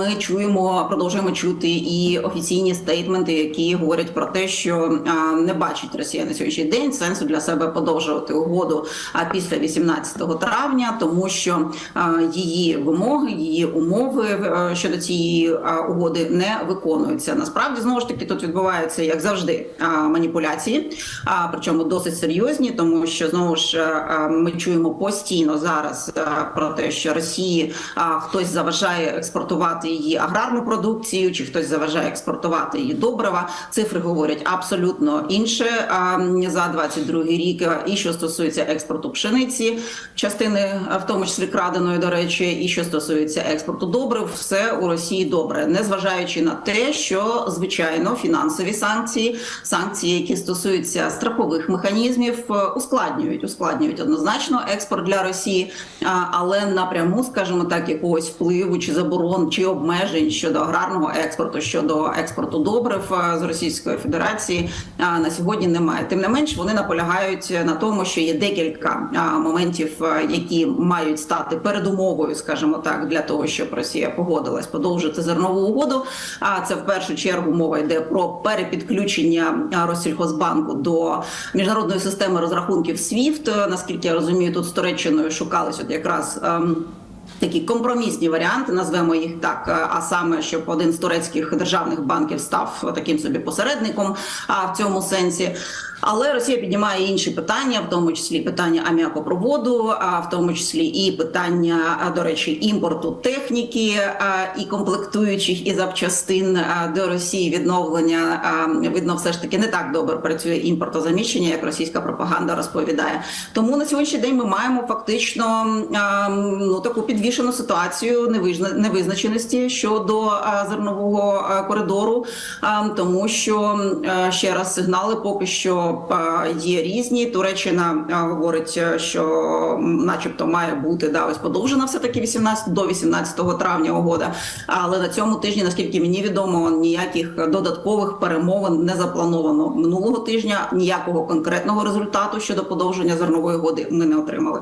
ми чуємо, продовжуємо чути і офіційні стейтменти, які говорять про те, що не бачить Росія на сьогоднішній день сенсу для себе подовжувати угоду після 18 травня, тому що її вимоги, її умови щодо цієї угоди не виконуються. Насправді знову ж таки тут відбуваються як завжди маніпуляції, а причому досить серйозні, тому що знову ж ми чуємо постійно зараз про те, що Росії хтось заважає експортувати її аграрну продукцію, чи хтось заважає експортувати її добрива. Цифри говорять абсолютно інше а, за 22 рік. І що стосується експорту пшениці, частини в тому числі краденої, до речі, і що стосується експорту добрив, все у Росії добре, незважаючи на те, що звичайно фінансові санкції, санкції, які стосуються страхових механізмів, е, ускладнюють, ускладнюють однозначно експорт для Росії, але напряму, скажімо так, якогось впливу чи заборон чи обмежень щодо аграрного експорту, щодо експорту добрив е, з Російської Федерації на сьогодні немає. Тим не менш, вони наполягають на тому, що є декілька моментів, е, які мають стати передумовою, скажімо так, для того, щоб Росія погодилась подовжити зернову угоду. А це в першу чергу мова йде про перепідключення Россільхозбанку до міжнародної системи розрахунків SWIFT. Наскільки я розумію, тут з Туреччиною шукались от якраз. Ем, Такі компромісні варіанти, назвемо їх так, е, а саме, щоб один з турецьких державних банків став таким собі посередником а в цьому сенсі. Але Росія піднімає інші питання, в тому числі питання аміакопроводу, а в тому числі і питання, до речі, імпорту техніки і комплектуючих і запчастин до Росії відновлення. Видно, все ж таки не так добре працює імпортозаміщення, як російська пропаганда розповідає. Тому на сьогоднішній день ми маємо фактично ну таку підвішену ситуацію невизна- невизначеності щодо зернового коридору, а, тому що ще раз сигнали поки що є різні. Туреччина говорить, е, що начебто має бути да ось подовжена все таки 18 до 18 травня угода. Але на цьому тижні, наскільки мені відомо, ніяких додаткових перемовин не заплановано минулого тижня. Ніякого конкретного результату щодо подовження зернової угоди ми не отримали.